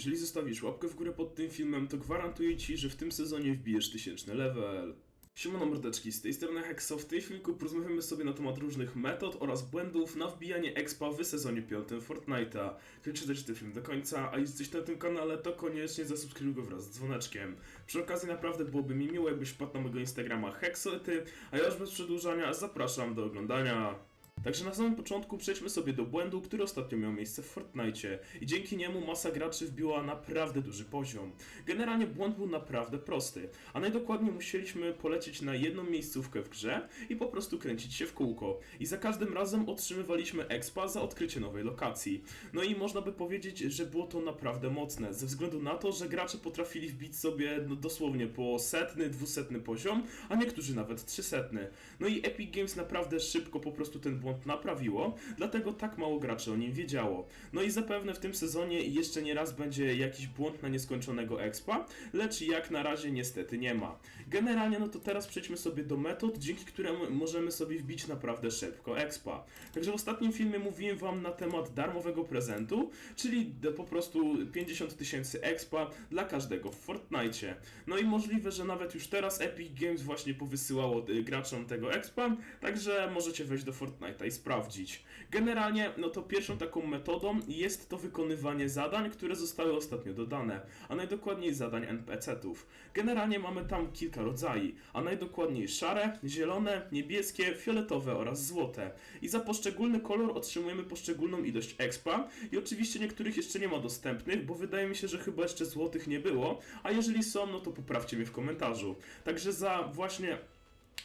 Jeżeli zostawisz łapkę w górę pod tym filmem, to gwarantuję Ci, że w tym sezonie wbijesz tysięczny level. Siemano mordeczki, z tej strony Hexo. W tym filmiku porozmawiamy sobie na temat różnych metod oraz błędów na wbijanie expa w sezonie 5 Fortnite'a. Kończę też ten film do końca, a jeśli jesteś na tym kanale, to koniecznie zasubskrybuj go wraz z dzwoneczkiem. Przy okazji naprawdę byłoby mi miło, jakbyś wpadł na mojego Instagrama Hexoety, a ja już bez przedłużania zapraszam do oglądania. Także na samym początku przejdźmy sobie do błędu, który ostatnio miał miejsce w Fortnite i dzięki niemu masa graczy wbiła naprawdę duży poziom. Generalnie błąd był naprawdę prosty, a najdokładniej musieliśmy polecieć na jedną miejscówkę w grze i po prostu kręcić się w kółko. I za każdym razem otrzymywaliśmy expa za odkrycie nowej lokacji. No i można by powiedzieć, że było to naprawdę mocne, ze względu na to, że gracze potrafili wbić sobie no, dosłownie po setny, dwusetny poziom, a niektórzy nawet trzysetny. No i Epic Games naprawdę szybko po prostu ten błąd naprawiło, dlatego tak mało graczy o nim wiedziało. No i zapewne w tym sezonie jeszcze nie raz będzie jakiś błąd na nieskończonego expa, lecz jak na razie niestety nie ma. Generalnie no to teraz przejdźmy sobie do metod, dzięki którym możemy sobie wbić naprawdę szybko expa. Także w ostatnim filmie mówiłem wam na temat darmowego prezentu, czyli po prostu 50 tysięcy expa dla każdego w Fortnite. No i możliwe, że nawet już teraz Epic Games właśnie powysyłało y, graczom tego expa, także możecie wejść do Fortnite'a i sprawdzić. Generalnie, no to pierwszą taką metodą jest to wykonywanie zadań, które zostały ostatnio dodane, a najdokładniej zadań NPC-ów. Generalnie mamy tam kilka rodzajów, a najdokładniej szare, zielone, niebieskie, fioletowe oraz złote. I za poszczególny kolor otrzymujemy poszczególną ilość expa i oczywiście niektórych jeszcze nie ma dostępnych, bo wydaje mi się, że chyba jeszcze złotych nie było, a jeżeli są, no to poprawcie mnie w komentarzu. Także za właśnie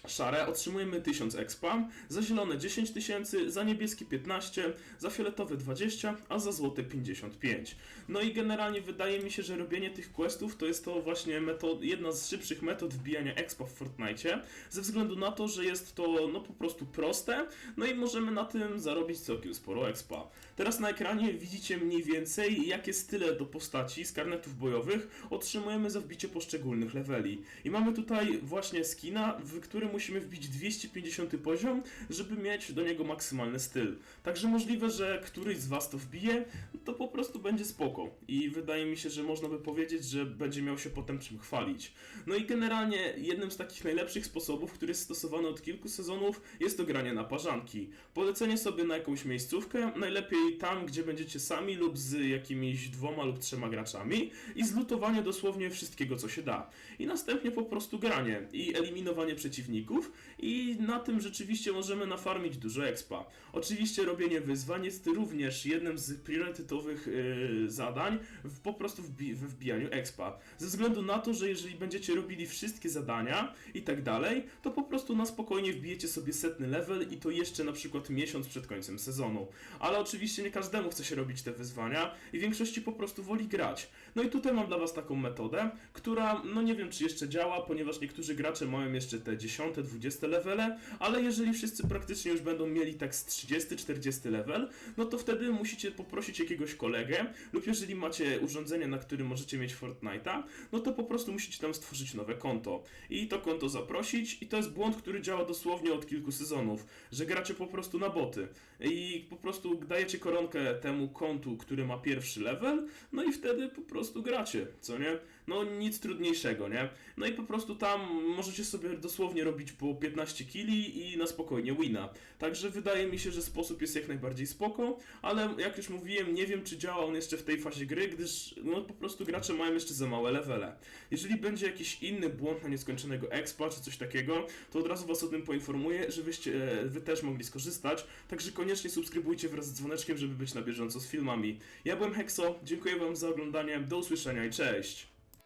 szare otrzymujemy 1000 expa, za zielone 10 tysięcy, za niebieskie 15, za fioletowe 20, a za złote 55. No i generalnie wydaje mi się, że robienie tych questów to jest to właśnie metod, jedna z szybszych metod wbijania expa w Fortnite, ze względu na to, że jest to no po prostu proste, no i możemy na tym zarobić całkiem sporo expa. Teraz na ekranie widzicie mniej więcej jakie style do postaci z karnetów bojowych otrzymujemy za wbicie poszczególnych leveli. I mamy tutaj właśnie skina, w którym musimy wbić 250 poziom, żeby mieć do niego maksymalny styl. Także możliwe, że któryś z Was to wbije, no to po prostu będzie spoko. I wydaje mi się, że można by powiedzieć, że będzie miał się potem czym chwalić. No i generalnie jednym z takich najlepszych sposobów, który jest stosowany od kilku sezonów, jest to granie na parzanki. Polecenie sobie na jakąś miejscówkę, najlepiej tam, gdzie będziecie sami lub z jakimiś dwoma lub trzema graczami i zlutowanie dosłownie wszystkiego, co się da. I następnie po prostu granie i eliminowanie przeciwników i na tym rzeczywiście możemy nafarmić dużo expa. Oczywiście robienie wyzwań jest również jednym z priorytetowych yy, zadań w, po prostu we wbijaniu expa. Ze względu na to, że jeżeli będziecie robili wszystkie zadania i tak dalej, to po prostu na spokojnie wbijecie sobie setny level i to jeszcze na przykład miesiąc przed końcem sezonu. Ale oczywiście nie każdemu chce się robić te wyzwania i większości po prostu woli grać. No i tutaj mam dla was taką metodę, która no nie wiem czy jeszcze działa, ponieważ niektórzy gracze mają jeszcze te 10, 20 levele, ale jeżeli wszyscy praktycznie już będą mieli tak z 30, 40 level, no to wtedy musicie poprosić jakiegoś kolegę lub jeżeli macie urządzenie, na którym możecie mieć Fortnite'a, no to po prostu musicie tam stworzyć nowe konto i to konto zaprosić i to jest błąd, który działa dosłownie od kilku sezonów, że gracie po prostu na boty i po prostu dajecie koronkę temu kontu, który ma pierwszy level, no i wtedy po prostu gracie, co nie? No nic trudniejszego, nie? No i po prostu tam możecie sobie dosłownie robić po 15 kili i na spokojnie wina. Także wydaje mi się, że sposób jest jak najbardziej spoko, ale jak już mówiłem, nie wiem czy działa on jeszcze w tej fazie gry, gdyż no po prostu gracze mają jeszcze za małe levele. Jeżeli będzie jakiś inny błąd na nieskończonego expa czy coś takiego, to od razu was o tym poinformuję, żebyście e, wy też mogli skorzystać. Także koniecznie subskrybujcie wraz z dzwoneczkiem, żeby być na bieżąco z filmami. Ja byłem Hexo, dziękuję wam za oglądanie, do usłyszenia i cześć!